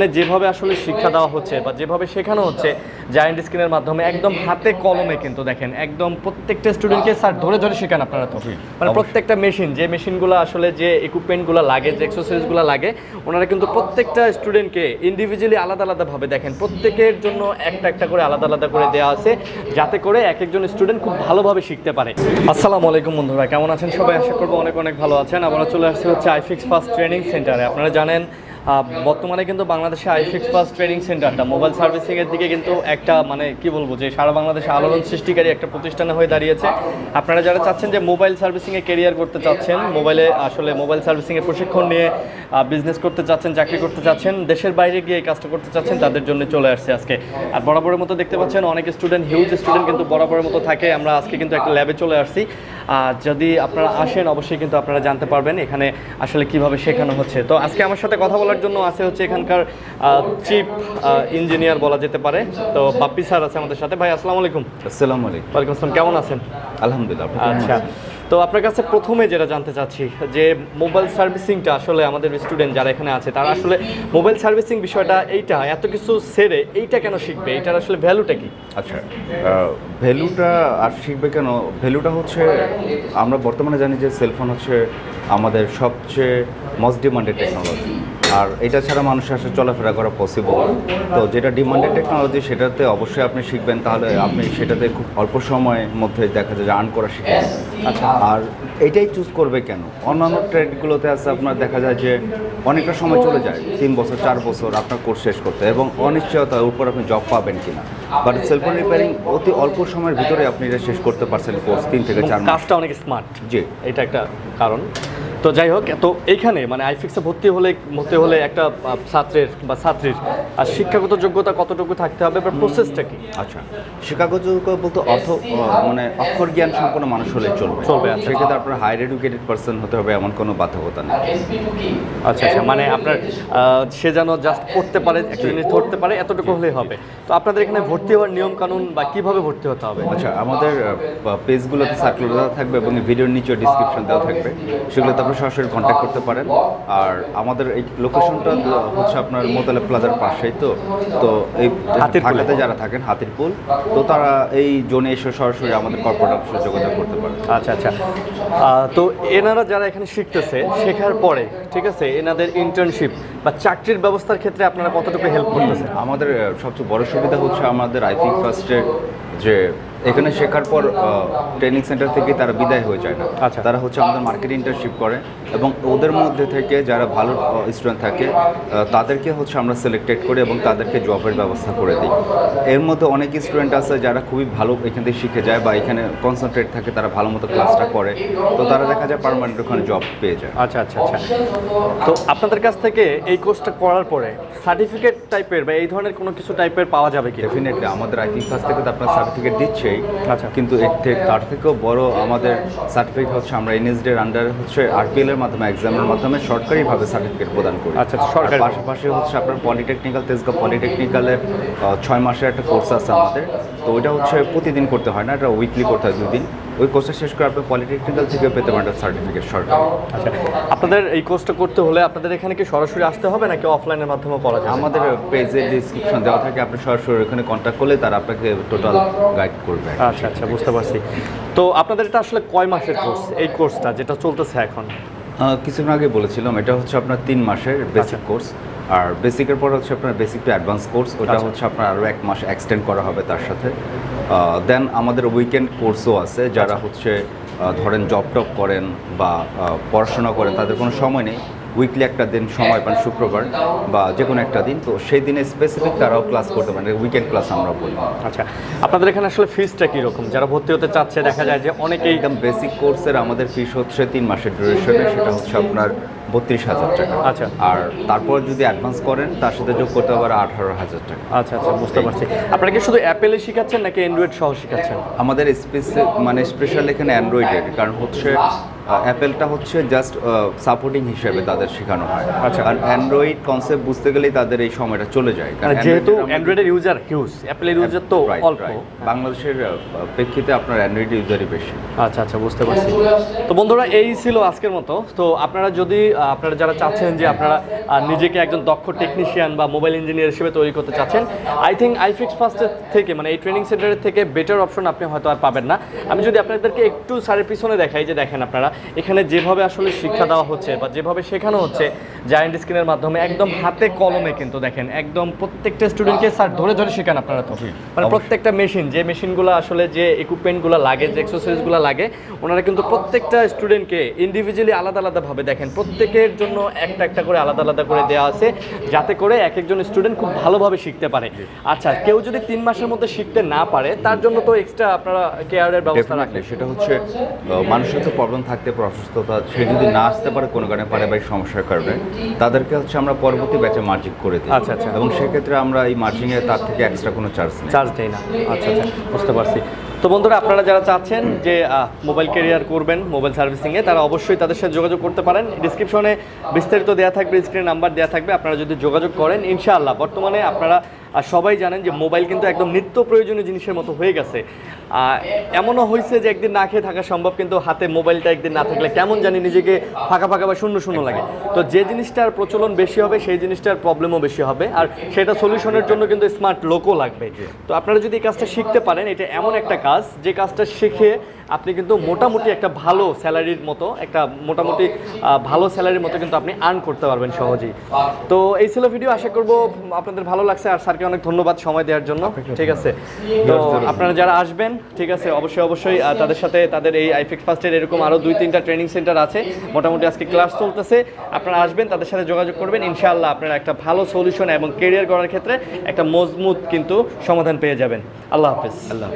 মানে যেভাবে আসলে শিক্ষা দেওয়া হচ্ছে বা যেভাবে শেখানো হচ্ছে জায়েন্ট স্ক্রিনের মাধ্যমে একদম হাতে কলমে কিন্তু দেখেন একদম প্রত্যেকটা স্টুডেন্টকে স্যার ধরে ধরে শেখান আপনারা তো। মানে প্রত্যেকটা মেশিন যে মেশিনগুলো আসলে যে ইকুইপমেন্টগুলো লাগে যে এক্সারসাইজগুলো লাগে ওনারা কিন্তু প্রত্যেকটা স্টুডেন্টকে ইন্ডিভিজুয়ালি আলাদা আলাদাভাবে দেখেন প্রত্যেকের জন্য একটা একটা করে আলাদা আলাদা করে দেওয়া আছে যাতে করে এক একজন স্টুডেন্ট খুব ভালোভাবে শিখতে পারে। আসসালামু আলাইকুম বন্ধুরা কেমন আছেন সবাই? আশা করব অনেক অনেক ভালো আছেন। আমরা চলে আসছি হচ্ছে আইফিক্স ফার্স্ট ট্রেনিং সেন্টারে আপনারা জানেন বর্তমানে কিন্তু বাংলাদেশে আইফিক্স ফার্স্ট ট্রেনিং সেন্টারটা মোবাইল সার্ভিসিং এর দিকে কিন্তু একটা মানে কি বলব যে সারা বাংলাদেশে আলোড়ন সৃষ্টিকারী একটা প্রতিষ্ঠানে হয়ে দাঁড়িয়েছে। আপনারা যারা চাচ্ছেন যে মোবাইল সার্ভিসিং এ কেরিয়ার করতে চাচ্ছেন মোবাইলে আসলে মোবাইল সার্ভিসিং এর প্রশিক্ষণ নিয়ে বিজনেস করতে চাচ্ছেন, চাকরি করতে চাচ্ছেন, দেশের বাইরে গিয়ে এই কাজটা করতে চাচ্ছেন, তাদের জন্য চলে আসছে আজকে। আর বরাবরের মতো দেখতে পাচ্ছেন অনেক স্টুডেন্ট হিউজ স্টুডেন্ট কিন্তু বরাবরের মতো থাকে। আমরা আজকে কিন্তু একটা ল্যাবে চলে আসছি। আর যদি আপনারা আসেন, অবশ্যই কিন্তু আপনারা জানতে পারবেন এখানে আসলে কীভাবে শেখানো হচ্ছে। তো আজকে আমার সাথে কথা বলার জন্য আছে হচ্ছে এখানকার চিফ ইঞ্জিনিয়ার বলা যেতে পারে। তো বাপ্পি স্যার আছে আমাদের সাথে। ভাই আসসালামু আলাইকুম। আসসালামু আলাইকুম। ওয়ালাইকুম আসসালাম। কেমন আছেন? আলহামদুলিল্লাহ আচ্ছা। তো আপনার কাছে প্রথমে যেটা জানতে চাচ্ছি যে মোবাইল সার্ভিসিংটা আসলে আমাদের স্টুডেন্ট যারা এখানে আছে তারা আসলে মোবাইল সার্ভিসিং বিষয়টা এইটা এত কিছু সেরে এইটা কেন শিখবে? এইটার আসলে ভ্যালুটা কি? আচ্ছা ভ্যালুটা আর শিখবে কেন? ভ্যালুটা হচ্ছে আমরা বর্তমানে জানি যে সেলফোন হচ্ছে আমাদের সবচেয়ে মোস্ট ডিমান্ডেড টেকনোলজি আর এটা ছাড়া মানুষের আসলে চলাফেরা করা পসিবল তো যেটা ডিমান্ডেড টেকনোলজি সেটাতে অবশ্যই আপনি শিখবেন। তাহলে আপনি সেটাতে খুব অল্প সময়ের মধ্যে দেখা যায় যে আর্ন করা শিখবেন। আচ্ছা। আর এটাই চুজ করবে কেন? অন্যান্য ট্রেডগুলোতে আছে আপনার দেখা যায় যে অনেকটা সময় চলে যায়। তিন বছর চার বছর আপনার কোর্স শেষ করতে। এবং অনিশ্চয়তা উপর আপনি জব পাবেন কিনা। বাট সেলফোন রিপেয়ারিং অতি অল্প সময়ের ভিতরে আপনি এটা শেষ করতে পারছেন কোর্স তিন থেকে চার কাজটা অনেক স্মার্ট জি। এটা একটা কারণ। তো যাই হোক তো এইখানে মানে আইফিক্সে ভর্তি হলে ভর্তি হলে একটা ছাত্রের বা ছাত্রীর আর শিক্ষাগত যোগ্যতা কতটুকু থাকতে হবে বা প্রসেসটা কি? আচ্ছা শিক্ষাগত যোগ্য বলতে অর্থ মানে অক্ষর জ্ঞান সম্পন্ন মানুষ হলে চলবে। চলবে, আচ্ছা। সেক্ষেত্রে আপনার হায়ার এডুকেটেড পার্সন হতে হবে এমন কোনো বাধ্যকতা নেই। আচ্ছা আচ্ছা মানে আপনার সে যেন জাস্ট পড়তে পারে একটা জিনিস ধরতে পারে এতটুকু হলেই হবে। তো আপনাদের এখানে ভর্তি হওয়ার নিয়ম কানুন বা কীভাবে ভর্তি হতে হবে? আচ্ছা আমাদের পেজগুলোতে সার্কুলার দেওয়া থাকবে এবং ভিডিওর নিচে ডিসক্রিপশন দেওয়া থাকবে। সেগুলোতে আপনি সরাসরি কন্ট্যাক্ট করতে পারেন। আর আমাদের এই লোকেশনটা হচ্ছে আপনার মোতালে প্লাজার পাশেই তো। তো এই। ঢাকাতে যারা থাকেন হাতির পুল তো তারা এই জোনে এসে সরাসরি আমাদের কর্পোরেট অফিসে যোগাযোগ করতে পারে আচ্ছা আচ্ছা। তো এনারা যারা এখানে শিখতেছে শেখার পরে ঠিক আছে এনাদের ইন্টার্নশিপ বা চাকরির ব্যবস্থার ক্ষেত্রে আপনারা কতটুকু হেল্প করতেছেন? আমাদের সবচেয়ে বড় সুবিধা হচ্ছে আমাদের আইথিক ফার্স্টের যে এখানে শেখার পর ট্রেনিং সেন্টার থেকে তারা বিদায় হয়ে যায় না। আচ্ছা। তারা হচ্ছে আমাদের মার্কেট ইন্টার্নশিপ করে এবং ওদের মধ্যে থেকে যারা ভালো স্টুডেন্ট থাকে তাদেরকে হচ্ছে আমরা সিলেক্টেড করি এবং তাদেরকে জবের ব্যবস্থা করে দিই। এর মধ্যে অনেক স্টুডেন্ট আছে যারা খুবই ভালো এখান থেকে শিখে যায় বা এখানে কনসেন্ট্রেট থাকে তারা ভালো মতো ক্লাসটা করে। তো তারা দেখা যায় পারমানেন্ট ওখানে জব পেয়ে যায়। আচ্ছা আচ্ছা আচ্ছা। তো আপনাদের কাছ থেকে এই কোর্সটা করার পরে সার্টিফিকেট টাইপের বা এই ধরনের কোনো কিছু টাইপের পাওয়া যাবে কি ডেফিনেটলি আমাদের আইথিং ক্লাস থেকে তো আপনার সার্টিফিকেট দিচ্ছেই আচ্ছা। কিন্তু এর থেকে তার থেকেও বড় আমাদের সার্টিফিকেট হচ্ছে আমরা এনএসডি এর আন্ডারে হচ্ছে আরপিএল এর মাধ্যমে এক্সামের মাধ্যমে সরকারিভাবে সার্টিফিকেট প্রদান করি আচ্ছা, সরকার সরকারি। পাশাপাশি হচ্ছে আপনার পলিটেকনিক্যাল তেজগাঁও পলিটেকনিক্যালের ছয় মাসের একটা কোর্স আছে আমাদের তো ওইটা হচ্ছে প্রতিদিন করতে হয় না এটা উইকলি করতে হয় দুদিন ওই কোর্সটা শেষ করে আপনি পলিটেকনিক্যাল থেকে পেতে পারেন সার্টিফিকেট সরকার। আচ্ছা আপনাদের এই কোর্সটা করতে হলে আপনাদের এখানে কি সরাসরি আসতে হবে নাকি অফলাইনের মাধ্যমে করা যায়? আমাদের পেজে ডিসক্রিপশন দেওয়া থাকে আপনি সরাসরি ওখানে কন্ট্যাক্ট করলে তারা আপনাকে টোটাল গাইড করবে। আচ্ছা আচ্ছা বুঝতে পারছি। তো আপনাদের এটা আসলে কয় মাসের কোর্স এই কোর্সটা যেটা চলতেছে এখন? কিছুদিন আগে বলেছিলাম এটা হচ্ছে আপনার তিন মাসের বেসিক আচ্ছা। কোর্স আর বেসিকের পর হচ্ছে আপনার বেসিক টু অ্যাডভান্স কোর্স ওটা আচ্ছা। হচ্ছে আপনার আরও এক মাস এক্সটেন্ড করা হবে তার সাথে। দেন আমাদের উইকেন্ড কোর্সও আছে যারা আচ্ছা। হচ্ছে ধরেন জব টপ করেন বা পড়াশোনা করেন তাদের কোনো সময় নেই। উইকলি একটা দিন সময় পান শুক্রবার বা যে কোনো একটা দিন। তো সেই দিনে স্পেসিফিক তারাও ক্লাস করতে পারেন উইকেন্ড ক্লাস আমরা বলি আচ্ছা আপনাদের এখানে আসলে ফিসটা কীরকম? যারা ভর্তি হতে চাচ্ছে দেখা যায় যে অনেকেই একদম বেসিক কোর্সের আমাদের ফিস হচ্ছে তিন মাসের ডিউরেশনে সেটা হচ্ছে আপনার বত্রিশ হাজার টাকা। আচ্ছা। আর তারপর যদি অ্যাডভান্স করেন তার সাথে যোগ করতে পারে আঠারো হাজার টাকা। আচ্ছা আচ্ছা বুঝতে পারছি। আপনারা কি শুধু অ্যাপেলে শিখাচ্ছেন নাকি অ্যান্ড্রয়েড সহ শিখাচ্ছেন? আমাদের স্পেসি মানে স্পেশাল এখানে অ্যান্ড্রয়েডের কারণ হচ্ছে অ্যাপেলটা হচ্ছে জাস্ট সাপোর্টিং হিসেবে তাদের শেখানো হয়। আচ্ছা। কারণ অ্যান্ড্রয়েড কনসেপ্ট বুঝতে গেলেই তাদের এই সময়টা চলে যায়। মানে কারণ যেহেতু অ্যান্ড্রয়েডের ইউজার হিউজ অ্যাপেলের ইউজার তো অল্প। বাংলাদেশের প্রেক্ষিতে আপনার অ্যান্ড্রয়েড ইউজারই বেশি। আচ্ছা আচ্ছা বুঝতে পারছি। তো বন্ধুরা এই ছিল আজকের মতো। তো আপনারা যদি আপনারা যারা চাচ্ছেন যে আপনারা নিজেকে একজন দক্ষ টেকনিশিয়ান বা মোবাইল ইঞ্জিনিয়ার হিসেবে তৈরি করতে চাচ্ছেন আই থিঙ্ক আইফিক্স ফার্স্টের থেকে মানে এই ট্রেনিং সেন্টারের থেকে বেটার অপশন আপনি হয়তো আর পাবেন না। আমি যদি আপনাদেরকে একটু সারের পিছনে দেখাই যে দেখেন আপনারা এখানে যেভাবে আসলে শিক্ষা দেওয়া হচ্ছে বা যেভাবে শেখানো হচ্ছে জায়েন্ট স্ক্রিনের মাধ্যমে একদম হাতে কলমে কিন্তু দেখেন একদম প্রত্যেকটা স্টুডেন্টকে স্যার ধরে ধরে শেখান আপনারা তো। মানে প্রত্যেকটা মেশিন যে মেশিনগুলো আসলে যে ইকুইপমেন্টগুলো লাগে যে এক্সারসাইজগুলো লাগে ওনারা কিন্তু প্রত্যেকটা স্টুডেন্টকে ইন্ডিভিজুয়ালি আলাদা আলাদাভাবে দেখেন প্রত্যেকের জন্য একটা একটা করে আলাদা আলাদা করে দেওয়া আছে যাতে করে এক একজন স্টুডেন্ট খুব ভালোভাবে শিখতে পারে। আচ্ছা কেউ যদি তিন মাসের মধ্যে শিখতে না পারে তার জন্য তো এক্সট্রা আপনারা কেয়ারের ব্যবস্থা ডেফিনেটলি সেটা হচ্ছে মানুষের তো প্রবলেম থাকতে পারে অসুস্থতা সে যদি না আসতে পারে কোনো কারণে পারিবারিক সমস্যার কারণে তাদেরকে হচ্ছে আমরা পরবর্তী ব্যাচে মার্জিং করে দিই। আচ্ছা, আচ্ছা। এবং সেক্ষেত্রে আমরা এই মার্জিংয়ে তার থেকে এক্সট্রা কোনো চার্জ নেই। চার্জ নেই না। আচ্ছা আচ্ছা বুঝতে পারছি। তো বন্ধুরা আপনারা যারা চাচ্ছেন যে মোবাইল ক্যারিয়ার করবেন মোবাইল সার্ভিসিংয়ে তারা অবশ্যই তাদের সাথে যোগাযোগ করতে পারেন। ডিসক্রিপশনে বিস্তারিত দেওয়া থাকবে স্ক্রিনে নাম্বার দেওয়া থাকবে আপনারা যদি যোগাযোগ করেন ইনশাআল্লাহ। বর্তমানে আপনারা আর সবাই জানেন যে মোবাইল কিন্তু একদম নিত্য প্রয়োজনীয় জিনিসের মতো হয়ে গেছে। এমনও হয়েছে যে একদিন না খেয়ে থাকা সম্ভব কিন্তু হাতে মোবাইলটা একদিন না থাকলে কেমন জানি নিজেকে ফাঁকা ফাঁকা বা শূন্য শূন্য লাগে। তো যে জিনিসটার প্রচলন বেশি হবে সেই জিনিসটার প্রবলেমও বেশি হবে। আর সেটা সলিউশনের জন্য কিন্তু স্মার্ট লোকও লাগবে। তো আপনারা যদি এই কাজটা শিখতে পারেন এটা এমন একটা কাজ যে কাজটা শিখে আপনি কিন্তু মোটামুটি একটা ভালো স্যালারির মতো একটা মোটামুটি ভালো স্যালারির মতো কিন্তু আপনি আর্ন করতে পারবেন সহজেই। তো এই ছিল ভিডিও আশা করব আপনাদের ভালো লাগছে। আর স্যারকে অনেক ধন্যবাদ সময় দেওয়ার জন্য। ঠিক আছে? তো আপনারা যারা আসবেন ঠিক আছে অবশ্যই অবশ্যই তাদের সাথে তাদের এই আইফিক্স ফার্স্টের এরকম আরও দুই তিনটা ট্রেনিং সেন্টার আছে। মোটামুটি আজকে ক্লাস চলতেছে। আপনারা আসবেন তাদের সাথে যোগাযোগ করবেন। ইনশাআল্লাহ আপনারা একটা ভালো সলিউশন এবং কেরিয়ার করার ক্ষেত্রে একটা মজবুত কিন্তু সমাধান পেয়ে যাবেন। আল্লাহ হাফেজ। আল্লাহ।